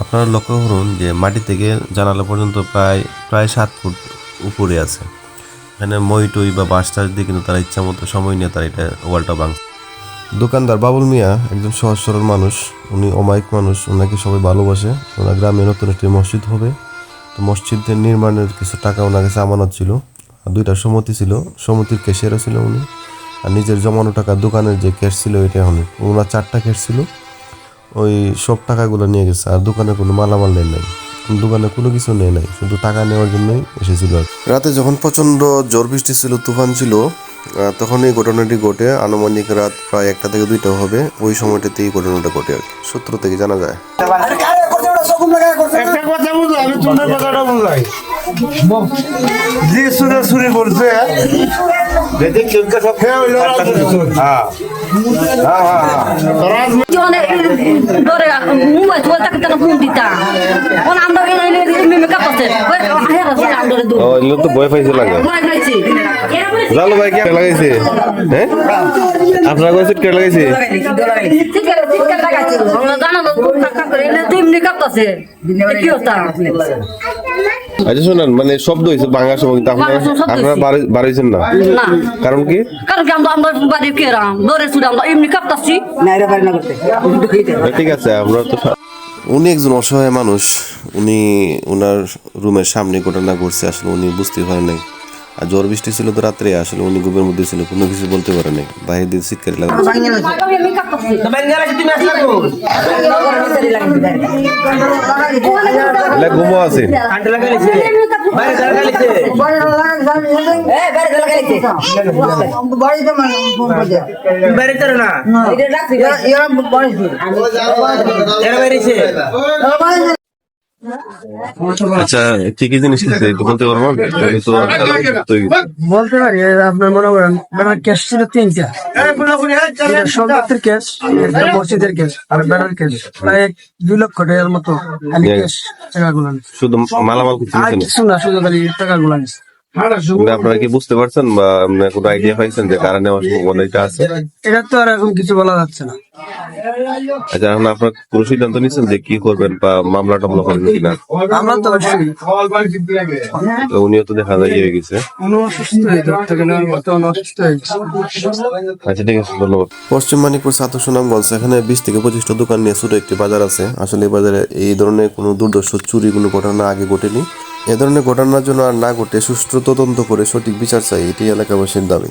আপনারা লক্ষ্য করুন যে মাটি থেকে জানালা পর্যন্ত প্রায় প্রায় সাত ফুট উপরে আছে। এখানে মই টই বা বাঁশ টাস দিয়ে কিন্তু তারা ইচ্ছা মতো সময় নিয়ে তারা এটা ওয়ালটা ভাঙছে। দোকানদার বাবুল মিয়া একজন সহজ সরল মানুষ। উনি অমায়িক মানুষ ওনাকে সবাই ভালোবাসে। ওনার গ্রামে নতুন একটি মসজিদ হবে। তো মসজিদের নির্মাণের কিছু টাকা ওনার কাছে আমানত ছিল। আর দুইটা সমিতি ছিল। সমিতির ক্যাশিয়ারও ছিল উনি। আর নিজের জমানো টাকা দোকানের যে ক্যাশ ছিল, এটা অনেক ওনার চারটা ক্যাশ ছিল। ওই সব টাকাগুলো নিয়ে গেছে আর দোকানে কোনো মালামাল নেই নাই। দোকানে কোনো কিছু নেই নাই শুধু টাকা নেওয়ার জন্যই এসেছিল রাতে যখন প্রচণ্ড ঝড় বৃষ্টি ছিল তুফান ছিল তখন এই ঘটনাটি ঘটে। আনুমানিক রাত প্রায় একটা থেকে দুইটা হবে ওই সময়টাতে এই ঘটনাটা ঘটে আর সূত্র থেকে জানা যায়। যে সুরে সুরে বলছে যদি কেউকে সব খেয়ে হইল হ্যাঁ। হ্যাঁ হ্যাঁ মোবাইল ও এগুলো তো ভয় পাইছে লাগে। ভাই কে লাগাইছে? হ্যাঁ? আপনার কাছে কে লাগাইছে? আচ্ছা শোনেন মানে শব্দ হয়েছে ভাঙার সময় কিন্তু আপনারা বাড়াইছেন না। না। কারণ কি? কারণ কি আমরা আমরা বাড়ি কেরা ধরে শুধু আমরা এমনি কাপতাছি। ঠিক আছে আমরা তো উনি একজন অসহায় মানুষ। উনি ওনার রুমের সামনে ঘটনা ঘটছে আসলে উনি বুঝতে পারেন নাই। আর জ্বর বৃষ্টি ছিল তো রাত্রে আসলে উনি ঘুমের মধ্যে ছিল কোনো কিছু বলতে পারে নাই। বাইরে দিয়ে চিৎকার লাগে এমনি কাপতাছি এলা ঘুমো? আছে। ಬರೀತಾರ আচ্ছা কি কি জিনিস আছে? একটু বলতে পারব? বলতে পারি আপনার মনে করেন ব্যানার ক্যাশ ছিল তিনটা। এটা কেস ক্যাশ একটা মসজিদের ক্যাশ আর ব্যানার ক্যাশ প্রায় দুই লক্ষ টাকার মতো খালি ক্যাশ শুধু মালামাল কিছু না শুধু খালি মানে আপনারা কি বুঝতে পারছেন বা কোনো আইডিয়া পাইছেন যে কারা নেওয়ার সম্ভাবনা এটা আছে? এটা তো আর এখন কিছু বলা যাচ্ছে না। আচ্ছা এখন আপনার কোনো সিদ্ধান্ত নিচ্ছেন যে কি করবেন বা মামলা টামলা করবেন কিনা? আমরা তো অবশ্যই। তো উনিও তো দেখা যায় ইয়ে হয়ে গেছে। হয়ে হয়ে আচ্ছা ঠিক আছে ধন্যবাদ। পশ্চিম মানিকপুর ছাত্র সুনামগঞ্জ এখানে বিশ থেকে পঁচিশটা দোকান নিয়ে ছোট একটি বাজার আছে। আসলে এই বাজারে এই ধরনের কোনো দুর্দর্শ চুরি কোনো ঘটনা আগে ঘটেনি। এ ধরনের ঘটনার জন্য আর না ঘটে, সুষ্ঠু তদন্ত করে সঠিক বিচার চাই এটি এলাকাবাসীর দাবি।